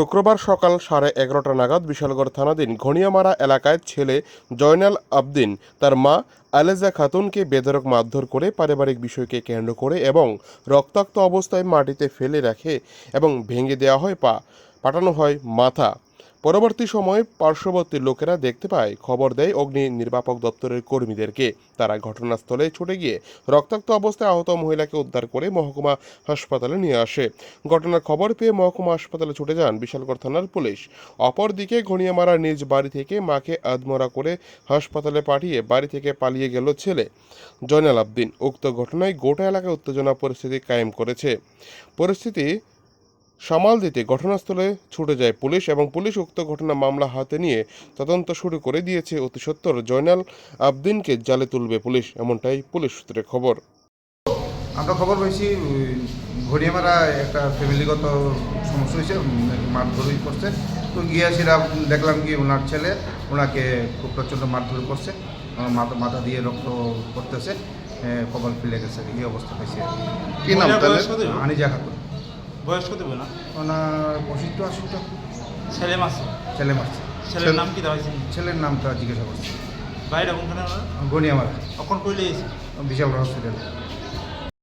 শুক্রবার সকাল সাড়ে এগারোটা নাগাদ বিশালগড় থানাধীন ঘনিয়ামারা এলাকায় ছেলে জয়নাল আবদিন, তার মা আলেজা খাতুনকে বেদরক মারধর করে পারিবারিক বিষয়কে কেন্দ্র করে এবং রক্তাক্ত অবস্থায় মাটিতে ফেলে রাখে এবং ভেঙে দেওয়া হয় পা পাঠানো হয় মাথা। পরবর্তী সময়ে পার্শ্ববর্তী লোকেরা দেখতে পায়, খবর দেয় অগ্নি নির্বাপক দপ্তরের কর্মীদেরকে। তারা ঘটনাস্থলে ছুটে গিয়ে রক্তাক্ত অবস্থায় আহত মহিলাকে উদ্ধার করে মহকুমা হাসপাতালে নিয়ে আসে। ঘটনার খবর পেয়ে মহকুমা হাসপাতালে ছুটে যান বিশালগড় থানার পুলিশ। অপরদিকে ঘনিয়ামারা নিজ বাড়ি থেকে মাকে আধমরা করে হাসপাতালে পাঠিয়ে বাড়ি থেকে পালিয়ে গেল ছেলে জয়নাল আবদিন। উক্ত ঘটনায় গোটা এলাকায় উত্তেজনা পরিস্থিতি কায়েম করেছে। পরিস্থিতি সামাল দিতে ঘটনাস্থলে ছুটে যায় পুলিশ এবং পুলিশ উক্ত ঘটনা মামলা হাতে নিয়ে তদন্ত শুরু করে দিয়েছে অতি সত্বর জয়নাল আবদিনকে জালে তুলবে পুলিশ এমনটাই পুলিশ সূত্রে খবর। আমরা খবর পেয়েছি ঘড়িয়ামারা একটা ফ্যামিলিগত সমস্যা হয়েছে মারধরই করছে। তো গিয়ে সেটা দেখলাম কি ওনার ছেলে ওনাকে খুব প্রচণ্ড মারধর করছে মাথা মাথা দিয়ে রক্ত করতেছে কপাল ফেলে গেছে এই অবস্থা পাইছে কি নাম? আনিজা খাতুন। বয়স কত না? ওনার পঁচিশটা আশিটা ছেলে মাসে ছেলে মাস ছেলের নাম কি দেওয়া হয়েছে ছেলের নামটা জিজ্ঞাসা করছে। বাইরে কোনখানে গনিয়ামারা কখন কইলে এসে বিশাল হসপিটাল।